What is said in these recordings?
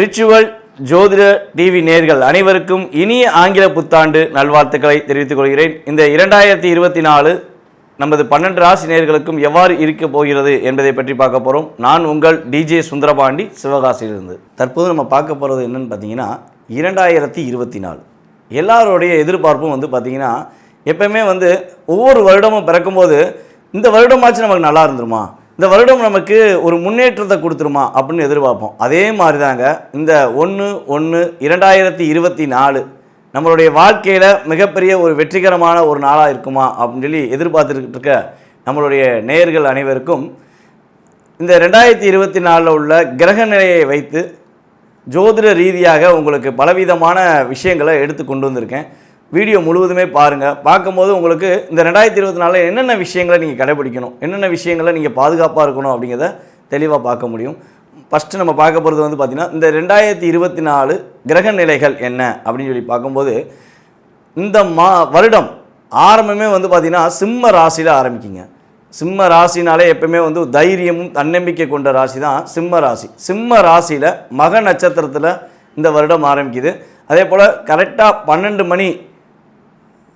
Ritual ஜோதிட TV நேர்கள் அனைவருக்கும் இனிய ஆங்கில புத்தாண்டு நல்வாழ்த்துக்களை தெரிவித்துக் கொள்கிறேன். இந்த இரண்டாயிரத்தி இருபத்தி நாலு நமது பன்னெண்டு ராசி நேர்களுக்கும் எவ்வாறு இருக்க போகிறது என்பதை பற்றி பார்க்க போகிறோம் நான் உங்கள் டிஜே சுந்தரபாண்டி சிவகாசியிலிருந்து. தற்போது நம்ம பார்க்க போகிறது என்னென்னு பார்த்தீங்கன்னா இரண்டாயிரத்தி இருபத்தி நாலு. எல்லாருடைய எதிர்பார்ப்பும் வந்து பார்த்தீங்கன்னா எப்பயுமே வந்து ஒவ்வொரு வருடமும் பிறக்கும்போது இந்த வருடமாச்சு நமக்கு நல்லா இருந்துருமா? இந்த வருடம் நமக்கு ஒரு முன்னேற்றத்தை கொடுத்துருமா? அப்படின்னு எதிர்பார்ப்போம். அதே மாதிரி தாங்க இந்த ஒன்று ஒன்று இரண்டாயிரத்தி இருபத்தி நாலு நம்மளுடைய வாழ்க்கையில் மிகப்பெரிய ஒரு வெற்றிகரமான ஒரு நாளாக இருக்குமா? அப்படின்னு சொல்லி எதிர்பார்த்துக்கிட்டு இருக்க நம்மளுடைய நேயர்கள் அனைவருக்கும் இந்த ரெண்டாயிரத்தி இருபத்தி நாலில் உள்ள கிரக நிலையை வைத்து ஜோதிட ரீதியாக உங்களுக்கு பலவிதமான விஷயங்களை எடுத்து கொண்டு வந்திருக்கேன். வீடியோ முழுவதுமே பாருங்கள் பார்க்கும்போது உங்களுக்கு இந்த ரெண்டாயிரத்தி இருபத்தி நாலில் என்னென்ன விஷயங்களை நீங்கள் கடைபிடிக்கணும் என்னென்ன விஷயங்களை நீங்கள் பாதுகாப்பாக இருக்கணும் அப்படிங்கிறத தெளிவாக பார்க்க முடியும். ஃபஸ்ட்டு நம்ம பார்க்க போகிறது வந்து பார்த்திங்கன்னா இந்த ரெண்டாயிரத்தி இருபத்தி நாலு கிரக நிலைகள் என்ன அப்படின்னு சொல்லி பார்க்கும்போது இந்த மா வருடம் ஆரம்பமே வந்து பார்த்திங்கன்னா சிம்ம ராசியில் ஆரம்பிக்குங்க. சிம்ம ராசினாலே எப்பவுமே வந்து தைரியமும் தன்னம்பிக்கை கொண்ட ராசி தான் சிம்ம ராசி. சிம்ம ராசியில் மக நட்சத்திரத்தில் இந்த வருடம் ஆரம்பிக்குது. அதே போல் கரெக்டாக பன்னெண்டு மணி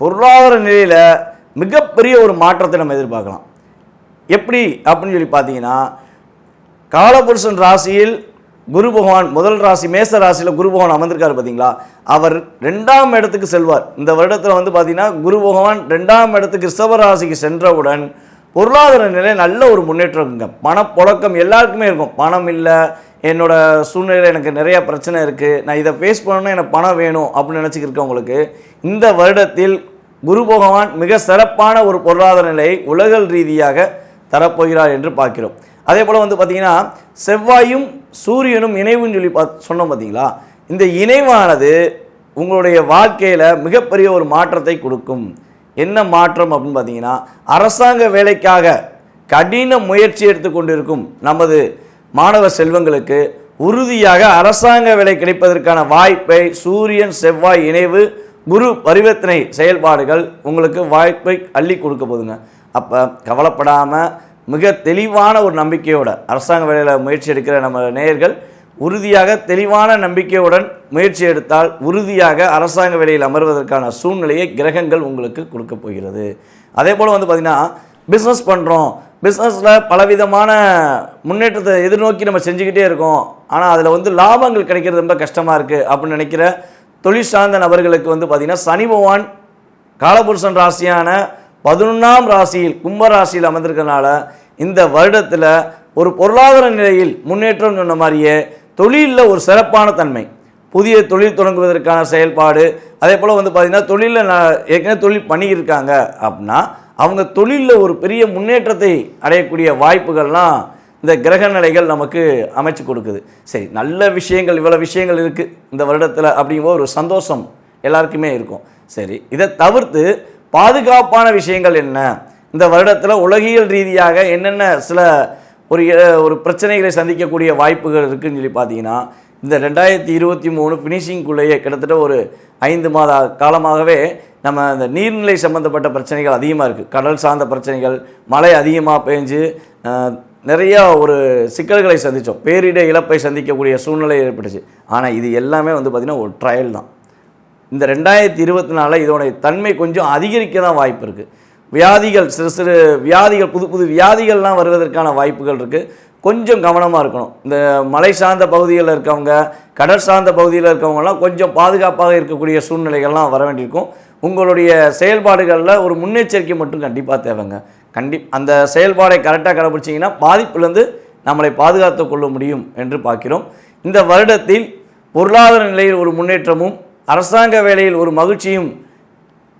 பொருளாதார நிலையில் மிகப்பெரிய ஒரு மாற்றத்தை நம்ம எதிர்பார்க்கலாம். எப்படி அப்படின்னு சொல்லி பார்த்தீங்கன்னா காலபுருஷன் ராசியில் குரு பகவான் முதல் ராசி மேச ராசியில் குரு பகவான் அமர்ந்திருக்காரு பார்த்தீங்களா? அவர் ரெண்டாம் இடத்துக்கு செல்வார். இந்த வருடத்தில் வந்து பார்த்தீங்கன்னா குரு பகவான் ரெண்டாம் இடத்துக்கு ரிஷப ராசிக்கு சென்றவுடன் பொருளாதார நிலை நல்ல ஒரு முன்னேற்றம் இருக்குங்க. பணப்புழக்கம் எல்லாருக்குமே இருக்கும். பணம் இல்லை என்னோடய சூழ்நிலையில் எனக்கு நிறையா பிரச்சனை இருக்குது நான் இதை ஃபேஸ் பண்ணணும்னா எனக்கு பணம் வேணும் அப்படின்னு நினச்சிக்கிருக்கவங்களுக்கு இந்த வருடத்தில் குரு பகவான் மிக சிறப்பான ஒரு பொருளாதார நிலையை உலகல் ரீதியாக தரப்போகிறார் என்று பார்க்கிறோம். அதே போல் வந்து பார்த்திங்கன்னா செவ்வாயும் சூரியனும் இணைவுன்னு சொல்லி பார்த்து சொன்னோம் பார்த்தீங்களா இந்த இணைவானது உங்களுடைய வாழ்க்கையில் மிகப்பெரிய ஒரு மாற்றத்தை கொடுக்கும். என்ன மாற்றம் அப்படின்னு பார்த்தீங்கன்னா அரசாங்க வேலைக்காக கடின முயற்சி எடுத்துக்கொண்டிருக்கும் நமது மாணவ செல்வங்களுக்கு உறுதியாக அரசாங்க வேலை கிடைப்பதற்கான வாய்ப்பை சூரியன் செவ்வாய் இணைவு குரு பரிவர்த்தனை செயல்பாடுகள் உங்களுக்கு வாய்ப்பை அள்ளி கொடுக்க போதுங்க. அப்போ கவலைப்படாமல் மிக தெளிவான ஒரு நம்பிக்கையோட அரசாங்க வேலையில் முயற்சி எடுக்கிற நம்ம நேயர்கள் உறுதியாக தெளிவான நம்பிக்கையுடன் முயற்சி எடுத்தால் உறுதியாக அரசாங்க வேலையில் அமர்வதற்கான சூழ்நிலையை கிரகங்கள் உங்களுக்கு கொடுக்க போகிறது. அதே போல் வந்து பார்த்திங்கன்னா பிஸ்னஸ் பண்ணுறோம் பிஸ்னஸில் பலவிதமான முன்னேற்றத்தை எதிர்நோக்கி நம்ம செஞ்சுக்கிட்டே இருக்கோம். ஆனால் அதில் வந்து லாபங்கள் கிடைக்கிறது ரொம்ப கஷ்டமாக இருக்குது அப்படின்னு நினைக்கிற தொழில் சார்ந்த நபர்களுக்கு வந்து பார்த்திங்கன்னா சனி பகவான் காலபுருஷன் ராசியான பதினொன்றாம் ராசியில் கும்ப ராசியில் அமர்ந்திருக்கனால இந்த வருடத்தில் ஒரு பொருளாதார நிலையில் முன்னேற்றம் சொன்ன மாதிரியே தொழிலில் ஒரு சிறப்பான தன்மை. புதிய தொழில் தொடங்குவதற்கான செயல்பாடு அதே போல் வந்து பார்த்திங்கன்னா தொழிலில் நான் ஏற்கனவே தொழில் பண்ணியிருக்காங்க அப்படின்னா அவங்க தொழிலில் ஒரு பெரிய முன்னேற்றத்தை அடையக்கூடிய வாய்ப்புகள்லாம் இந்த கிரக நிலைகள் நமக்கு அமைச்சு கொடுக்குது. சரி நல்ல விஷயங்கள் இவ்வளோ விஷயங்கள் இருக்குது இந்த வருடத்தில் அப்படிங்கும்போது ஒரு சந்தோஷம் எல்லாருக்குமே இருக்கும். சரி இதை தவிர்த்து பாதுகாப்பான விஷயங்கள் என்ன? இந்த வருடத்தில் உலகியல் ரீதியாக என்னென்ன சில ஒரு ஒரு பிரச்சனைகளை சந்திக்கக்கூடிய வாய்ப்புகள் இருக்குதுன்னு சொல்லி பார்த்தீங்கன்னா இந்த ரெண்டாயிரத்தி இருபத்தி மூணு ஃபினிஷிங்குள்ளேயே கிட்டத்தட்ட ஒரு ஐந்து மாத காலமாகவே நம்ம இந்த நீர்நிலை சம்மந்தப்பட்ட பிரச்சனைகள் அதிகமாக இருக்குது கடல் சார்ந்த பிரச்சனைகள் மழை அதிகமாக பெஞ்சு நிறையா ஒரு சிக்கல்களை சந்தித்தோம் பேரிட இழப்பை சந்திக்கக்கூடிய சூழ்நிலை ஏற்பட்டுச்சு. ஆனால் இது எல்லாமே வந்து பார்த்திங்கன்னா ஒரு ட்ரையல் தான். இந்த ரெண்டாயிரத்தி இருபத்தி நாலில் இதோடைய தன்மை கொஞ்சம் அதிகரிக்க தான் வாய்ப்பு இருக்குது வியாதிகள் சிறு சிறு வியாதிகள் புது புது வியாதிகள்லாம் வருவதற்கான வாய்ப்புகள் இருக்குது கொஞ்சம் கவனமாக இருக்கணும். இந்த மலை சார்ந்த பகுதிகளில் இருக்கவங்க கடல் சார்ந்த பகுதியில் இருக்கவங்கலாம் கொஞ்சம் பாதுகாப்பாக இருக்கக்கூடிய சூழ்நிலைகள்லாம் வர வேண்டியிருக்கும். உங்களுடைய செயல்பாடுகளில் ஒரு முன்னெச்சரிக்கை மட்டும் கண்டிப்பாக தேவைங்க. கண்டி அந்த செயல்பாடை கரெக்டாக கடைபிடிச்சிங்கன்னா பாதிப்புலேருந்து நம்மளை பாதுகாத்து கொள்ள முடியும் என்று பார்க்கிறோம். இந்த வருடத்தில் பொருளாதார நிலையில் ஒரு முன்னேற்றமும் அரசாங்க வேலையில் ஒரு மகிழ்ச்சியும்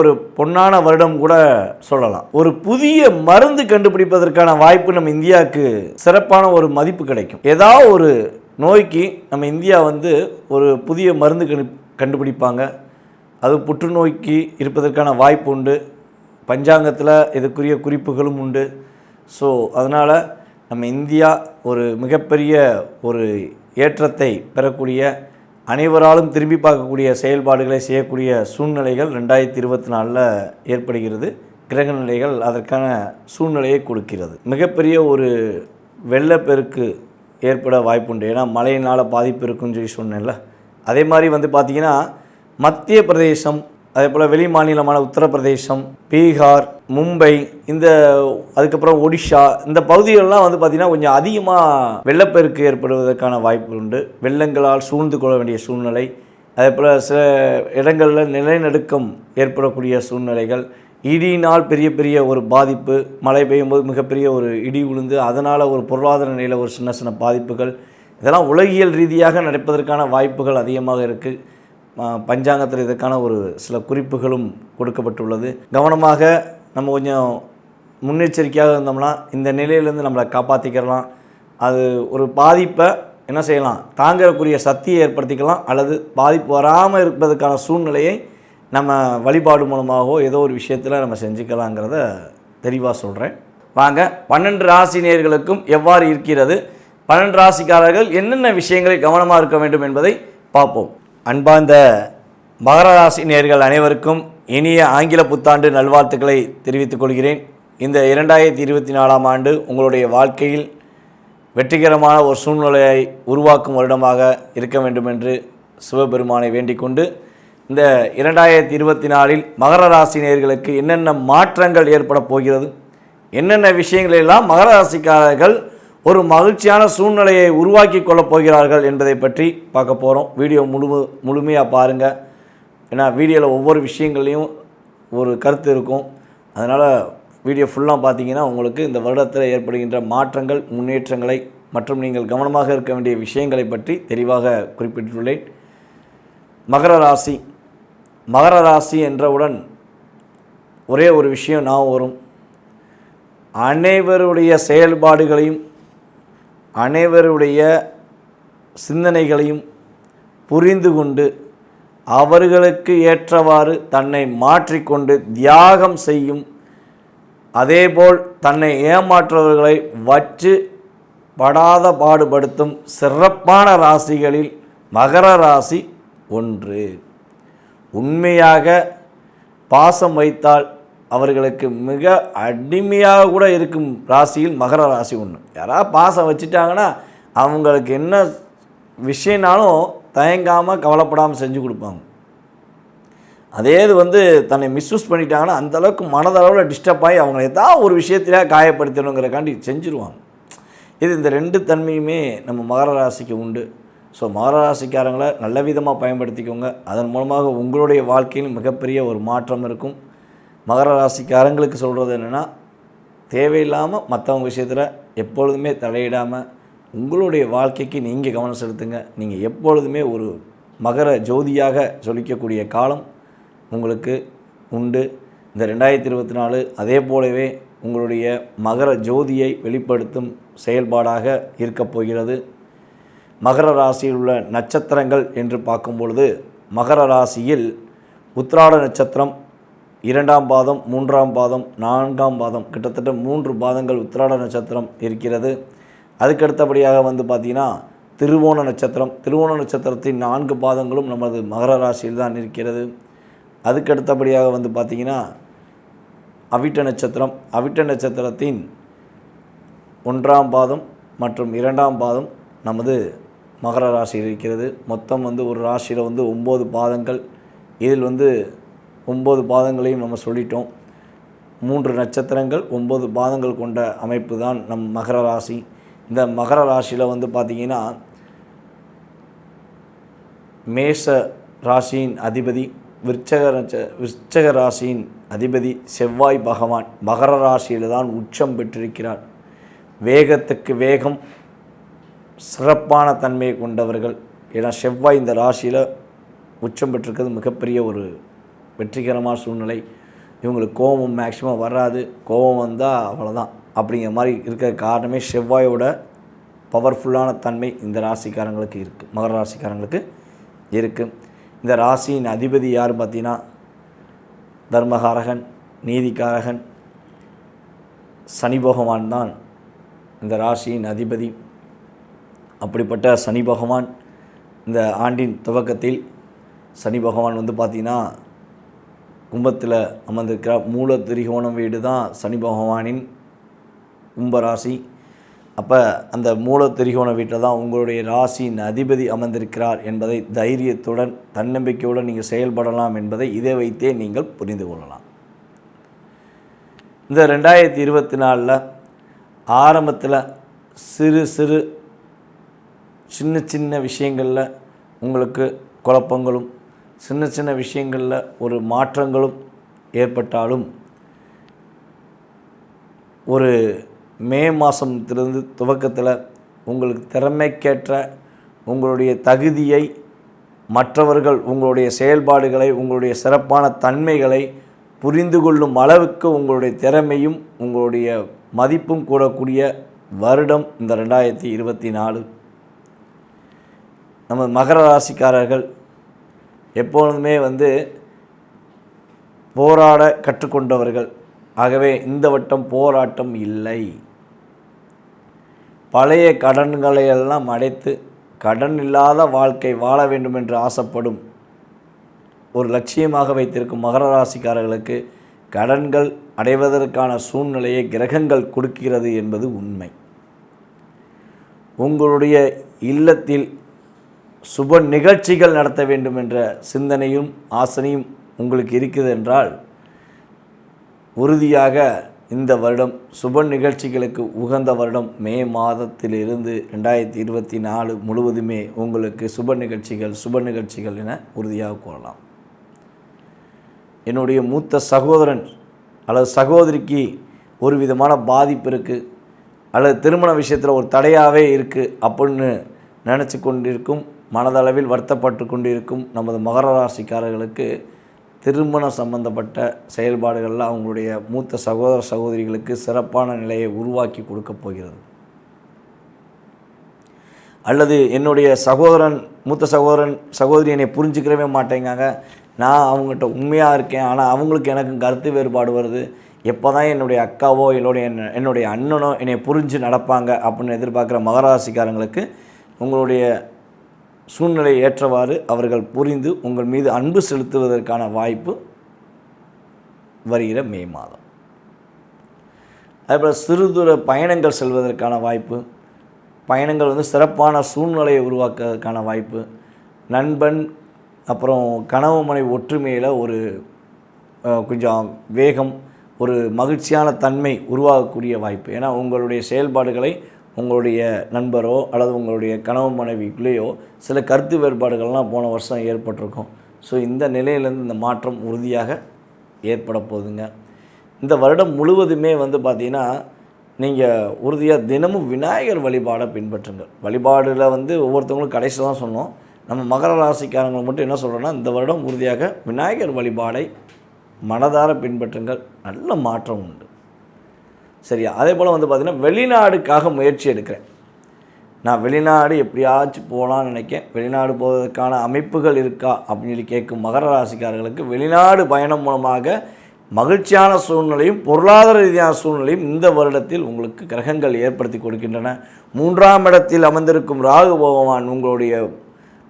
ஒரு பொன்னான வருடம் கூட சொல்லலாம். ஒரு புதிய மருந்து கண்டுபிடிப்பதற்கான வாய்ப்பு நம்ம இந்தியாவுக்கு சிறப்பான ஒரு மதிப்பு கிடைக்கும். ஏதாவது ஒரு நோய்க்கு நம்ம இந்தியா வந்து ஒரு புதிய மருந்து கண்டு கண்டுபிடிப்பாங்க. அது புற்றுநோய்க்கு இருப்பதற்கான வாய்ப்பு உண்டு. பஞ்சாங்கத்தில் இதுக்குரிய குறிப்புகளும் உண்டு. ஸோ அதனால் நம்ம இந்தியா ஒரு மிகப்பெரிய ஒரு ஏற்றத்தை பெறக்கூடிய அனைவராலும் திரும்பி பார்க்கக்கூடிய செயல்பாடுகளை செய்யக்கூடிய சூழ்நிலைகள் ரெண்டாயிரத்தி இருபத்தி நாலில் ஏற்படுகிறது. கிரக நிலைகள் அதற்கான சூழ்நிலையை கொடுக்கிறது. மிகப்பெரிய ஒரு வெள்ளப்பெருக்கு ஏற்பட வாய்ப்புண்டு. ஏன்னா மழையினால் பாதிப்பு இருக்குன்னு சொல்லி சொன்னேன்ல. அதே மாதிரி வந்து பார்த்திங்கன்னா மத்திய பிரதேசம் அதே போல் வெளி மாநிலமான உத்தரப்பிரதேசம் பீகார் மும்பை இந்த அதுக்கப்புறம் ஒடிஷா இந்த பகுதிகளெலாம் வந்து பார்த்திங்கன்னா கொஞ்சம் அதிகமாக வெள்ளப்பெருக்கு ஏற்படுவதற்கான வாய்ப்பு உண்டு. வெள்ளங்களால் சூழ்ந்து கொள்ள வேண்டிய சூழ்நிலை அதே போல் சில இடங்களில் நிலநடுக்கம் ஏற்படக்கூடிய சூழ்நிலைகள் இடியினால் பெரிய பெரிய ஒரு பாதிப்பு மழை பெய்யும் போது மிகப்பெரிய ஒரு இடி விழுந்து அதனால் ஒரு பொருளாதார நிலையில் ஒரு சின்ன சின்ன பாதிப்புகள் இதெல்லாம் உலகியல் ரீதியாக நடப்பதற்கான வாய்ப்புகள் அதிகமாக இருக்குது பஞ்சாங்கத்தில் இதற்கான ஒரு சில குறிப்புகளும் கொடுக்கப்பட்டுள்ளது. கவனமாக நம்ம கொஞ்சம் முன்னெச்சரிக்கையாக இருந்தோம்னா இந்த நிலையிலேருந்து நம்மளை காப்பாற்றிக்கிறலாம் அது ஒரு பாதிப்பை என்ன செய்யலாம்? தாங்கக்கூடிய சக்தியை ஏற்படுத்திக்கலாம். அல்லது பாதிப்பு வராமல் இருப்பதற்கான சூழ்நிலையை நம்ம வழிபாடு மூலமாகவோ ஏதோ ஒரு விஷயத்தில் நம்ம செஞ்சுக்கலாங்கிறத தெளிவாக சொல்கிறேன் வாங்க பன்னெண்டு ராசினியர்களுக்கும் எவ்வாறு இருக்கிறது? பன்னெண்டு ராசிக்காரர்கள் என்னென்ன விஷயங்களில் கவனமாக இருக்க வேண்டும் என்பதை பார்ப்போம். அன்பார்ந்த மகர ராசி நேயர்கள் அனைவருக்கும் இனிய ஆங்கில புத்தாண்டு நல்வாழ்த்துக்களை தெரிவித்துக் கொள்கிறேன். இந்த இரண்டாயிரத்தி இருபத்தி நாலாம் ஆண்டு உங்களுடைய வாழ்க்கையில் வெற்றிகரமான ஒரு சூழ்நிலையை உருவாக்கும் வருடமாக இருக்க வேண்டும் என்று சிவபெருமானை வேண்டிக் கொண்டு இந்த இரண்டாயிரத்தி இருபத்தி நாலில் மகர ராசி நேர்களுக்கு என்னென்ன மாற்றங்கள் ஏற்பட போகிறது என்னென்ன விஷயங்களெல்லாம் மகர ராசிக்காரர்கள் ஒரு மகிழ்ச்சியான சூழ்நிலையை உருவாக்கி கொள்ளப் போகிறார்கள் என்பதை பற்றி பார்க்க போகிறோம் வீடியோ முழு முழுமையாக பாருங்கள் ஏன்னா வீடியோவில் ஒவ்வொரு விஷயங்கள்லையும் ஒரு கருத்து இருக்கும். அதனால் வீடியோ ஃபுல்லாக பார்த்தீங்கன்னா உங்களுக்கு இந்த வருடத்தில் ஏற்படுகின்ற மாற்றங்கள் முன்னேற்றங்களை மற்றும் நீங்கள் கவனமாக இருக்க வேண்டிய விஷயங்களை பற்றி தெளிவாக குறிப்பிட்டுள்ளேன். மகர ராசி மகர ராசி என்றவுடன் ஒரே ஒரு விஷயம் நான் வரும். அனைவருடைய செயல்பாடுகளையும் அனைவருடைய சிந்தனைகளையும் புரிந்து கொண்டு அவர்களுக்கு ஏற்றவாறு தன்னை மாற்றிக்கொண்டு தியாகம் செய்யும் அதேபோல் தன்னை ஏமாற்றுவர்களை வச்சு படாத பாடுபடுத்தும் சிறப்பான ராசிகளில் மகர ராசி ஒன்று. உண்மையாக பாசம் வைத்தால் அவர்களுக்கு மிக அடிமையாக கூட இருக்கும் ராசியில் மகர ராசி ஒன்று. யாராவது பாசம் வச்சுட்டாங்கன்னா அவங்களுக்கு என்ன விஷயம்னாலும் தயங்காமல் கவலைப்படாமல் செஞ்சு கொடுப்பாங்க. அதே இது வந்து தன்னை மிஸ்யூஸ் பண்ணிட்டாங்கன்னா அந்தளவுக்கு மனதளவில் டிஸ்டர்ப் ஆகி அவங்க ஏதாவது ஒரு விஷயத்திலே காயப்படுத்தணுங்கிறக்காண்டி செஞ்சுருவாங்க. இது இந்த ரெண்டு தன்மையுமே நம்ம மகர ராசிக்கு உண்டு. ஸோ மகர ராசிக்காரங்களை நல்ல விதமாக பயன்படுத்திக்கோங்க. அதன் மூலமாக உங்களுடைய வாழ்க்கையில் மிகப்பெரிய ஒரு மாற்றம் இருக்கும். மகர ராசிக்காரங்களுக்கு சொல்கிறது என்னென்னா தேவையில்லாமல் மற்றவங்க விஷயத்தில் எப்பொழுதுமே தலையிடாமல் உங்களுடைய வாழ்க்கைக்கு நீங்கள் கவனம் செலுத்துங்க. நீங்கள் எப்பொழுதுமே ஒரு மகர ஜோதியாக சொல்லிக்கக்கூடிய காலம் உங்களுக்கு உண்டு. இந்த ரெண்டாயிரத்தி இருபத்தி நாலு அதே போலவே உங்களுடைய மகர ஜோதியை வெளிப்படுத்தும் செயல்பாடாக இருக்கப் போகிறது. மகர ராசியில் உள்ள நட்சத்திரங்கள் என்று பார்க்கும் பொழுது மகர ராசியில் உத்திராட நட்சத்திரம் இரண்டாம் பாதம் மூன்றாம் பாதம் நான்காம் பாதம் கிட்டத்தட்ட மூன்று பாதங்கள் உத்திராட நட்சத்திரம் இருக்கிறது. அதுக்கு அடுத்தபடியாக வந்து பார்த்திங்கன்னா திருவோண நட்சத்திரம் திருவோண நட்சத்திரத்தின் நான்கு பாதங்களும் நமது மகர ராசியில் தான் இருக்கிறது. அதுக்கு அடுத்தபடியாக வந்து பார்த்திங்கன்னா அவிட்ட நட்சத்திரம் அவிட்ட நட்சத்திரத்தின் ஒன்றாம் பாதம் மற்றும் இரண்டாம் பாதம் நமது மகர ராசியில் இருக்கிறது. மொத்தம் வந்து ஒரு ராசியில் வந்து ஒம்பது பாதங்கள். இதில் வந்து ஒம்பது பாதங்களையும் நம்ம சொல்லிட்டோம். மூன்று நட்சத்திரங்கள் ஒம்பது பாதங்கள் கொண்ட அமைப்பு தான் நம் மகர ராசி. இந்த மகர ராசியில் வந்து பார்த்திங்கன்னா மேஷ ராசியின் அதிபதி விற்சக விற்சக ராசியின் அதிபதி செவ்வாய் பகவான் மகர ராசியில் தான் உச்சம் பெற்றிருக்கிறார். வேகத்துக்கு வேகம் சிறப்பான தன்மையை கொண்டவர்கள். ஏன்னா செவ்வாய் இந்த ராசியில் உச்சம் பெற்றிருக்கிறது மிகப்பெரிய ஒரு வெற்றிகரமான சூழ்நிலை. இவங்களுக்கு கோபம் மேக்சிமம் வராது. கோபம் வந்தால் அவ்வளோதான் அப்படிங்கிற மாதிரி இருக்கிற காரணமே செவ்வாயோட பவர்ஃபுல்லான தன்மை இந்த ராசிக்காரங்களுக்கு இருக்குது மகர ராசிக்காரங்களுக்கு இருக்குது இந்த ராசியின் அதிபதி யார் பார்த்தீங்கன்னா? தர்மகாரகன் நீதிக்காரகன் சனி பகவான் தான் இந்த ராசியின் அதிபதி. அப்படிப்பட்ட சனி பகவான் இந்த ஆண்டின் துவக்கத்தில் சனி பகவான் வந்து பார்த்திங்கன்னா கும்பத்தில் அமர்ந்திருக்கிறார். மூல திரிகோணம் வீடு தான் சனி பகவானின் கும்பராசி. அப்போ அந்த மூல திரிகோண வீட்டில் தான் உங்களுடைய ராசியின் அதிபதி அமர்ந்திருக்கிறார் என்பதை தைரியத்துடன் தன்னம்பிக்கையுடன் நீங்கள் செயல்படலாம் என்பதை இதை வைத்தே நீங்கள் புரிந்து கொள்ளலாம். இந்த ரெண்டாயிரத்தி இருபத்தி நாலில் ஆரம்பத்தில் சிறு சிறு சின்ன சின்ன விஷயங்களில் உங்களுக்கு குழப்பங்களும் சின்ன சின்ன விஷயங்களில் ஒரு மாற்றங்களும் ஏற்பட்டாலும் ஒரு மே மாதத்திலிருந்து துவக்கத்தில் உங்களுக்கு திறமைக்கேற்ற உங்களுடைய தகுதியை மற்றவர்கள் உங்களுடைய செயல்பாடுகளை உங்களுடைய சிறப்பான தன்மைகளை புரிந்து கொள்ளும் அளவுக்கு உங்களுடைய திறமையும் உங்களுடைய மதிப்பும் கூடக்கூடிய வருடம் இந்த ரெண்டாயிரத்தி இருபத்தி நாலு. நம்ம மகர ராசிக்காரர்கள் எப்பொழுதுமே வந்து போராட கற்றுக்கொண்டவர்கள். ஆகவே இந்த வட்டம் போராட்டம் இல்லை. பழைய கடன்களை எல்லாம் அடைத்து கடன் இல்லாத வாழ்க்கை வாழ வேண்டும் என்று ஆசைப்படும் ஒரு லட்சியமாக வைத்திருக்கும் மகர ராசிக்காரர்களுக்கு கடன்கள் அடைவதற்கான சூழ்நிலையை கிரகங்கள் கொடுக்கிறது என்பது உண்மை. உங்களுடைய இல்லத்தில் சுப நிகழ்ச்சிகள் நடத்த வேண்டும் என்ற சிந்தனையும் ஆசனையும் உங்களுக்கு இருக்கிறது என்றால் உறுதியாக இந்த வருடம் சுப நிகழ்ச்சிகளுக்கு உகந்த வருடம் மே மாதத்திலிருந்து ரெண்டாயிரத்தி இருபத்தி நாலு முழுவதுமே உங்களுக்கு சுப நிகழ்ச்சிகள் சுப நிகழ்ச்சிகள் என உறுதியாக கூறலாம். என்னுடைய மூத்த சகோதரன் அல்லது சகோதரிக்கு ஒரு விதமான பாதிப்பு இருக்குது அல்லது திருமண விஷயத்தில் ஒரு தடையாகவே இருக்குது அப்படின்னு நினச்சி கொண்டிருக்கும் மனதளவில் வருத்தப்பட்டு கொண்டிருக்கும் நமது மகர ராசிக்காரர்களுக்கு திருமணம் சம்பந்தப்பட்ட செயல்பாடுகளில் அவங்களுடைய மூத்த சகோதர சகோதரிகளுக்கு சிறப்பான நிலையை உருவாக்கி கொடுக்கப் போகிறது. அல்லது என்னுடைய சகோதரன் மூத்த சகோதரன் சகோதரி என்னை புரிஞ்சுக்கிறவே மாட்டேங்காங்க. நான் அவங்ககிட்ட உண்மையாக இருக்கேன் ஆனால் அவங்களுக்கு எனக்கு கருத்து வேறுபாடு வருது. எப்போ தான் என்னுடைய அக்காவோ என்னுடைய என்னுடைய அண்ணனோ என்னை புரிஞ்சு நடப்பாங்க அப்படின்னு எதிர்பார்க்குற மகராசிக்காரங்களுக்கு உங்களுடைய சூழ்நிலை ஏற்றவாறு அவர்கள் புரிந்து உங்கள் மீது அன்பு செலுத்துவதற்கான வாய்ப்பு வருகிற மே மாதம். அதேபோல் சிறு தூர பயணங்கள் செல்வதற்கான வாய்ப்பு பயணங்கள் வந்து சிறப்பான சூழ்நிலையை உருவாக்குவதற்கான வாய்ப்பு நண்பன் அப்புறம் கனவு மனை ஒற்றுமையில் ஒரு கொஞ்சம் வேகம் ஒரு மகிழ்ச்சியான தன்மை உருவாகக்கூடிய வாய்ப்பு. ஏன்னா உங்களுடைய செயல்பாடுகளை உங்களுடைய நண்பரோ அல்லது உங்களுடைய கனவு மனைவிக்குள்ளேயோ சில கருத்து வேறுபாடுகள்லாம் போன வருஷம் ஏற்பட்டிருக்கும். ஸோ இந்த நிலையிலேருந்து இந்த மாற்றம் உறுதியாக ஏற்பட போகுதுங்க. இந்த வருடம் முழுவதுமே வந்து பார்த்திங்கன்னா நீங்கள் உறுதியாக தினமும் விநாயகர் வழிபாடை பின்பற்றுங்கள். வழிபாடில் வந்து ஒவ்வொருத்தவங்களும் கடைசியில் தான் சொன்னோம் நம்ம மகர ராசிக்காரங்களை மட்டும் என்ன சொல்கிறோன்னா இந்த வருடம் உறுதியாக விநாயகர் வழிபாடை மனதார பின்பற்றுங்கள். நல்ல மாற்றம் உண்டு. சரியா? அதே போல் வந்து பார்த்திங்கன்னா வெளிநாடுக்காக முயற்சி எடுக்கிறேன். நான் வெளிநாடு எப்படியாச்சும் போகலான்னு நினைக்கேன். வெளிநாடு போவதற்கான அமைப்புகள் இருக்கா? அப்படின்னு சொல்லி கேட்கும் மகர ராசிக்காரர்களுக்கு வெளிநாடு பயணம் மூலமாக மகிழ்ச்சியான சூழ்நிலையும் பொருளாதார ரீதியான சூழ்நிலையும் இந்த வருடத்தில் உங்களுக்கு கிரகங்கள் ஏற்படுத்தி கொடுக்கின்றன. மூன்றாம் இடத்தில் அமர்ந்திருக்கும் ராகு பகவான் உங்களுடைய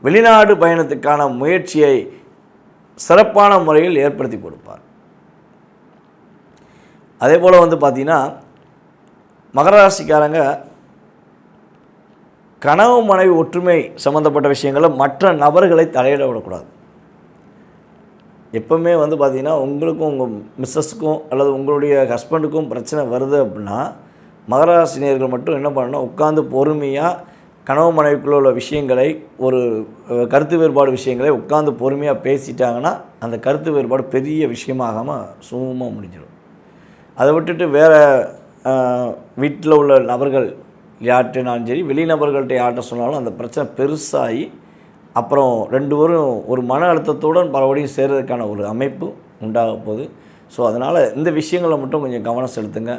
வெளிநாடு பயணத்துக்கான முயற்சியை சிறப்பான முறையில் ஏற்படுத்தி கொடுப்பார். அதே போல் வந்து பார்த்திங்கன்னா மகர ராசிக்காரங்க கனவு மனைவி ஒற்றுமை சம்மந்தப்பட்ட விஷயங்களில் மற்ற நபர்களை தலையிட விடக்கூடாது எப்பவுமே வந்து பார்த்திங்கன்னா உங்களுக்கும் உங்கள் மிஸ்ஸஸ்க்கும் அல்லது உங்களுடைய ஹஸ்பண்டுக்கும் பிரச்சனை வருது அப்படின்னா மகராசினியர்கள் மட்டும் என்ன பண்ணணும் உட்காந்து பொறுமையாக கனவு மனைவிக்குள்ள உள்ள விஷயங்களை ஒரு கருத்து வேறுபாடு விஷயங்களை உட்காந்து பொறுமையாக பேசிட்டாங்கன்னா அந்த கருத்து வேறுபாடு பெரிய விஷயமாகாமல் சுமூகமாக முடிஞ்சிடும். அதை விட்டுட்டு வேறு வீட்டில் உள்ள நபர்கள் யார்கிட்டனாலும் சரி வெளிநபர்கள்ட்ட யார்கிட்ட சொன்னாலும் அந்த பிரச்சனை பெருசாகி அப்புறம் ரெண்டு பேரும் ஒரு மன அழுத்தத்துடன் பலபடியும் சேர்றதுக்கான ஒரு அமைப்பு உண்டாக போகுது. ஸோ அதனால் இந்த விஷயங்களை மட்டும் கொஞ்சம் கவனம் செலுத்துங்க.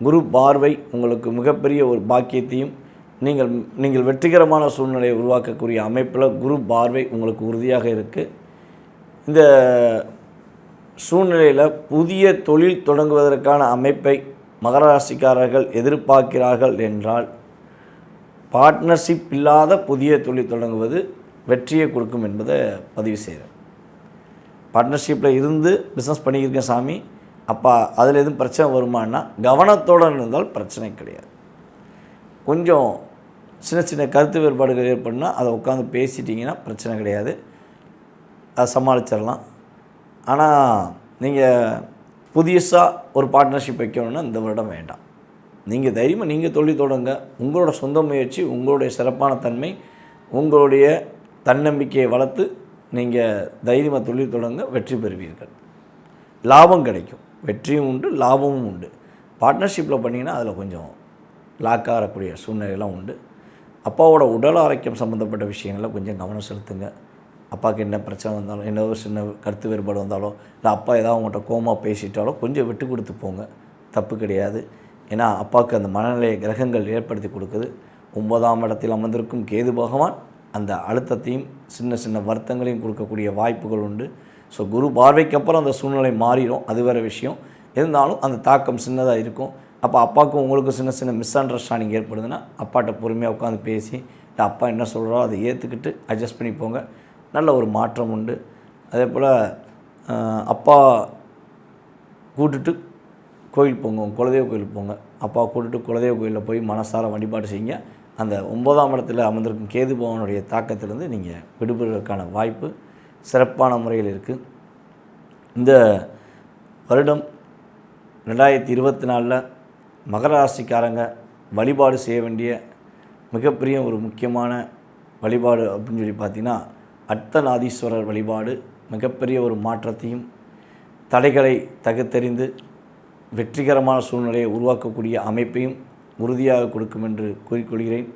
குரு பார்வை உங்களுக்கு மிகப்பெரிய ஒரு பாக்கியத்தையும் நீங்கள் நீங்கள் வெற்றிகரமான சூழ்நிலையை உருவாக்கக்கூடிய அமைப்பில் குரு பார்வை உங்களுக்கு உறுதியாக இருக்குது இந்த சூழ்நிலையில் புதிய தொழில் தொடங்குவதற்கான அமைப்பை மகர ராசிக்காரர்கள் எதிர்பார்க்கிறார்கள் என்றால் பார்ட்னர்ஷிப் இல்லாத புதிய தொழில் தொடங்குவது வெற்றியை கொடுக்கும் என்பதை பதிவு செய்கிறேன். பார்ட்னர்ஷிப்பில் இருந்து பிஸ்னஸ் பண்ணியிருக்கேன் சாமி. அப்பா அதில் எதுவும் பிரச்சனை வருமானா? கவனத்தோடு இருந்தால் பிரச்சனை கிடையாது. கொஞ்சம் சின்ன சின்ன கருத்து வேறுபாடுகள் ஏற்படுனா அதை உட்காந்து பேசிட்டிங்கன்னா பிரச்சனை கிடையாது. அதை சமாளிச்சிடலாம். ஆனால் நீங்கள் புதுசாக ஒரு பார்ட்னர்ஷிப் வைக்கணும்னா இந்த வருடம் வேண்டாம். நீங்கள் தைரியமாக நீங்கள் தொழில் தொடங்க. உங்களோட சொந்த முயற்சி உங்களுடைய சிறப்பான தன்மை உங்களுடைய தன்னம்பிக்கையை வளர்த்து நீங்கள் தைரியமாக தொழில் தொடங்க வெற்றி பெறுவீர்கள். லாபம் கிடைக்கும். வெற்றியும் உண்டு லாபமும் உண்டு. பார்ட்னர்ஷிப்பில் பண்ணிங்கன்னா அதில் கொஞ்சம் லாக் ஆகக்கூடிய சூழ்நிலையெல்லாம் உண்டு. அப்பாவோட உடல் ஆரோக்கியம் சம்மந்தப்பட்ட விஷயங்களில் கொஞ்சம் கவனம் செலுத்துங்க. அப்பாவுக்கு என்ன பிரச்சனை வந்தாலும் என்ன ஒரு சின்ன கருத்து வேறுபாடு வந்தாலும் இல்லை அப்பா ஏதாவது உங்கள்கிட்ட கோமா பேசிட்டாலும் கொஞ்சம் விட்டு கொடுத்து போங்க. தப்பு கிடையாது. ஏன்னா அப்பாவுக்கு அந்த மனநிலையை கிரகங்கள் ஏற்படுத்தி கொடுக்குது. ஒன்பதாம் இடத்தில் அமர்ந்திருக்கும் கேது பகவான் அந்த அழுத்தத்தையும் சின்ன சின்ன வருத்தங்களையும் கொடுக்கக்கூடிய வாய்ப்புகள் உண்டு. ஸோ குரு பார்வைக்கு அப்புறம் அந்த சூழ்நிலை மாறிடும். அது வேறு விஷயம். இருந்தாலும் அந்த தாக்கம் சின்னதாக இருக்கும். அப்போ அப்பாவுக்கும் உங்களுக்கும் சின்ன சின்ன மிஸ் அண்டர்ஸ்டாண்டிங் ஏற்படுதுன்னா அப்பாட்ட பொறுமையாக உட்காந்து பேசி இல்லை அப்பா என்ன சொல்கிறோ அதை ஏற்றுக்கிட்டு அட்ஜஸ்ட் பண்ணி போங்க. நல்ல ஒரு மாற்றம் உண்டு. அதே போல் அப்பா கூட்டுட்டு கோயில் போங்க குலதெய்வ கோயிலுக்கு போங்க. அப்பா கூட்டுட்டு குலதெய்வ கோயிலில் போய் மனசார வழிபாடு செய்யுங்க. அந்த ஒன்பதாம் இடத்துல அமர்ந்திருக்கும் கேது பவனுடைய தாக்கத்திலிருந்து நீங்கள் விடுபடுவதற்கான வாய்ப்பு சிறப்பான முறையில் இருக்குது இந்த வருடம் ரெண்டாயிரத்தி இருபத்தி நாலில் மகர ராசிக்காரங்க வழிபாடு செய்ய வேண்டிய மிகப்பெரிய ஒரு முக்கியமான வழிபாடு அப்படின்னு சொல்லி பார்த்தீங்கன்னா அர்த்தநாதீஸ்வரர் வழிபாடு மிகப்பெரிய ஒரு மாற்றத்தையும் தடைகளை தகுத்தறிந்து வெற்றிகரமான சூழ்நிலையை உருவாக்கக்கூடிய அமைப்பையும் உறுதியாக கொடுக்கும் என்று கூறிக்கொள்கிறேன்.